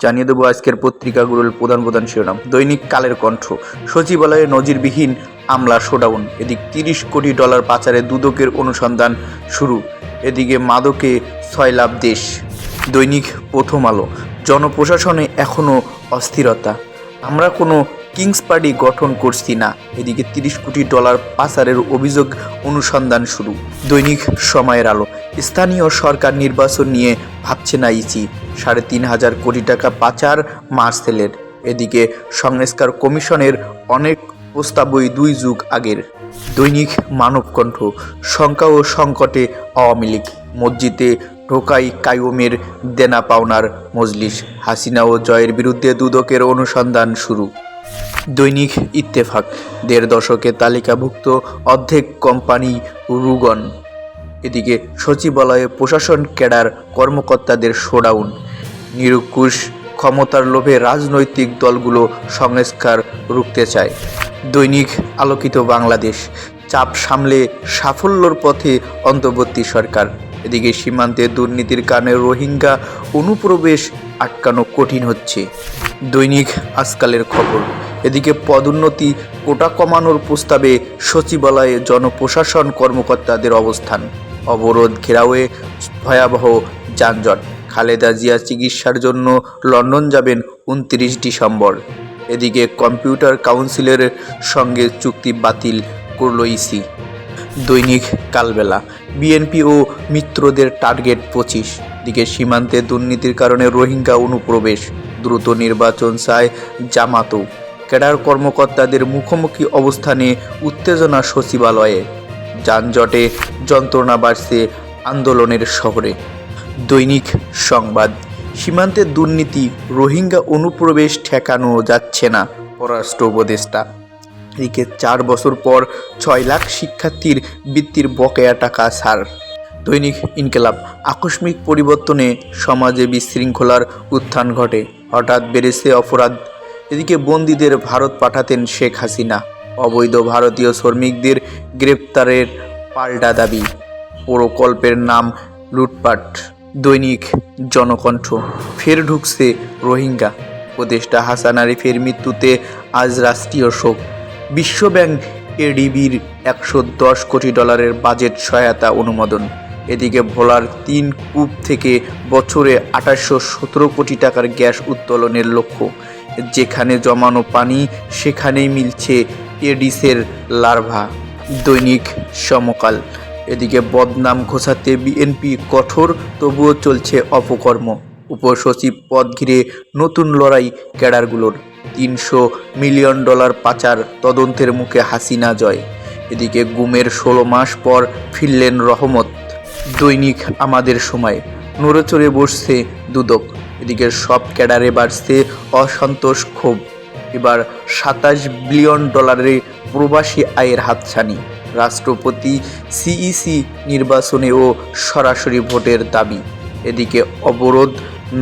জানিয়ে দেবো আজকের পত্রিকাগুলোর প্রধান প্রধান শিরোনাম। দৈনিক কালের কণ্ঠ। সচিবালয়ে নজিরবিহীন আমলা শোডাউন। এদিক তিরিশ কোটি ডলার পাচারে দুদকের অনুসন্ধান শুরু। এদিকে মাদকে ছয় লাভ দেশ। দৈনিক প্রথম আলো। জনপ্রশাসনে এখনও অস্থিরতা। আমরা কোনো কিংস পার্টি গঠন করছি না। এদিকে তিরিশ কোটি ডলার পাচারের অভিযোগ অনুসন্ধান শুরু। দৈনিক সময়ের আলো। স্থানীয় সরকার নির্বাচন নিয়ে ভাবছে না ইচি সাড়ে তিন হাজার কোটি টাকা পাচার মার্সেলের। এদিকে সংস্কার কমিশনের অনেক প্রস্তাবই দুই যুগ আগের। দৈনিক মানবকণ্ঠ, শঙ্কা ও সংকটে আওয়ামী লীগ, মসজিদে ঢোকাই কায়ুমের দেনা পাওনার মজলিস, হাসিনা ও জয়ের বিরুদ্ধে দুদকের অনুসন্ধান শুরু। দৈনিক ইত্তেফাক, দেড় দশকে তালিকাভুক্ত অর্ধেক কোম্পানি রুগন। এদিকে সচিবালয়ে প্রশাসন ক্যাডার কর্মকর্তাদের শোডাউন। নিরুকুশ ক্ষমতার লোভে রাজনৈতিক দলগুলো সংস্কার রুখতে চায়। দৈনিক আলোকিত বাংলাদেশ, চাপ সামলে সাফল্যর পথে অন্তর্বর্তী সরকার। এদিকে সীমান্তে দুর্নীতির কারণে রোহিঙ্গা অনুপ্রবেশ আটকানো কঠিন হচ্ছে। দৈনিক আজকালের খবর, এদিকে পদোন্নতি কোটা কমানোর প্রস্তাবে সচিবালয়ে জনপ্রশাসন কর্মকর্তাদের অবস্থান। অবরোধ ঘেরাওয়ে ভয়াবহ যানজট। খালেদা জিয়া চিকিৎসার জন্য লন্ডন যাবেন উনত্রিশ ডিসেম্বর। এদিকে কম্পিউটার কাউন্সিলের সঙ্গে চুক্তি বাতিল করল ইসি। দৈনিক কালবেলা, বিএনপি ও মিত্রদের টার্গেট পঁচিশ। দিকে সীমান্তে দুর্নীতির কারণে রোহিঙ্গা অনুপ্রবেশ। দ্রুত নির্বাচন চায় জামাতও। ক্যাডার কর্মকর্তাদের মুখোমুখি অবস্থানে উত্তেজনা সচিবালয়ে। যানজটে যন্ত্রণা বাড়ছে আন্দোলনের শহরে। দৈনিক সংবাদ। সীমান্তে দুর্নীতি, রোহিঙ্গা অনুপ্রবেশ ঠেকানো যাচ্ছে না পররাষ্ট্র উপদেষ্টা। এদিকে চার বছর পর ছয় লাখ শিক্ষার্থীর বৃত্তির বকেয়া টাকা ছাড় দৈনিক ইনকেলাব, আকস্মিক পরিবর্তনে সমাজে বিশৃঙ্খলার উত্থান ঘটে, হঠাৎ বেড়েছে অপরাধ। এদিকে বন্দীদের ভারত পাঠাতেন শেখ হাসিনা, অবৈধ ভারতীয় শ্রমিকদের গ্রেপ্তারের পাল্টা দাবি। প্রকল্পের নাম লুটপাট। দৈনিক জনকণ্ঠ। ফের ঢুকছে রোহিঙ্গা। উপদেষ্টা হাসান আরিফের মৃত্যুতে আজ রাষ্ট্রীয় শোক। বিশ্বব্যাংক এডিবির একশো দশ কোটি ডলারের বাজেট সহায়তা অনুমোদন। এদিকে ভোলার তিন কূপ থেকে বছরে আঠাশশো সতেরো কোটি টাকার গ্যাস উত্তোলনের লক্ষ্য। যেখানে জমানো পানি, সেখানেই মিলছে এডিসের লার্ভা। দৈনিক সমকাল। এদিকে বদনাম ঘোষাতে বিএনপি কঠোর, তবুও চলছে অপকর্ম। উপসচিব পদ ঘিরে নতুন লড়াই ক্যাডারগুলোর। তিনশো মিলিয়ন ডলার পাচার তদন্তের মুখে হাসিনা জয়। এদিকে গুমের ষোলো মাস পর ফিরলেন রহমত। দৈনিক আমাদের সময় নড়েচড়ে বসছে দুদক। এদিকে সব ক্যাডারে বাড়ছে অসন্তোষ ক্ষোভ। এবার সাতাশ বিলিয়ন ডলারের প্রবাসী আয়ের হাতছানি। রাষ্ট্রপতি সিইসি নির্বাচনে ও সরাসরি ভোটের দাবি। এদিকে অবরোধ,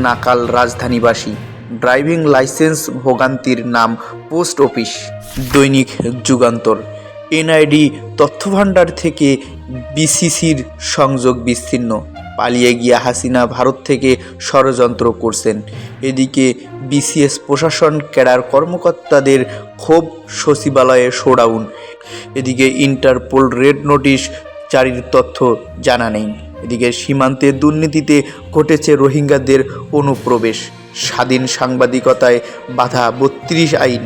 নাকাল রাজধানীবাসী। ড্রাইভিং লাইসেন্স ভোগান্তির নাম পোস্ট অফিস। দৈনিক যুগান্তর। এনআইডি তথ্যভাণ্ডার থেকে বিসিসির সংযোগ বিচ্ছিন্ন। পালিয়ে গিয়া হাসিনা ভারত থেকে ষড়যন্ত্র করছেন। এদিকে বিসিএস প্রশাসন, ক্যাডার কর্মকর্তাদের ক্ষোভ সচিবালয়ে শোডাউন। এদিকে ইন্টারপোল রেড নোটিশ জারির তথ্য জানা নেই। এদিকে সীমান্তে দুর্নীতিতে ঘটেছে রোহিঙ্গাদের অনুপ্রবেশ। স্বাধীন সাংবাদিকতায় বাধা বত্রিশ আইন।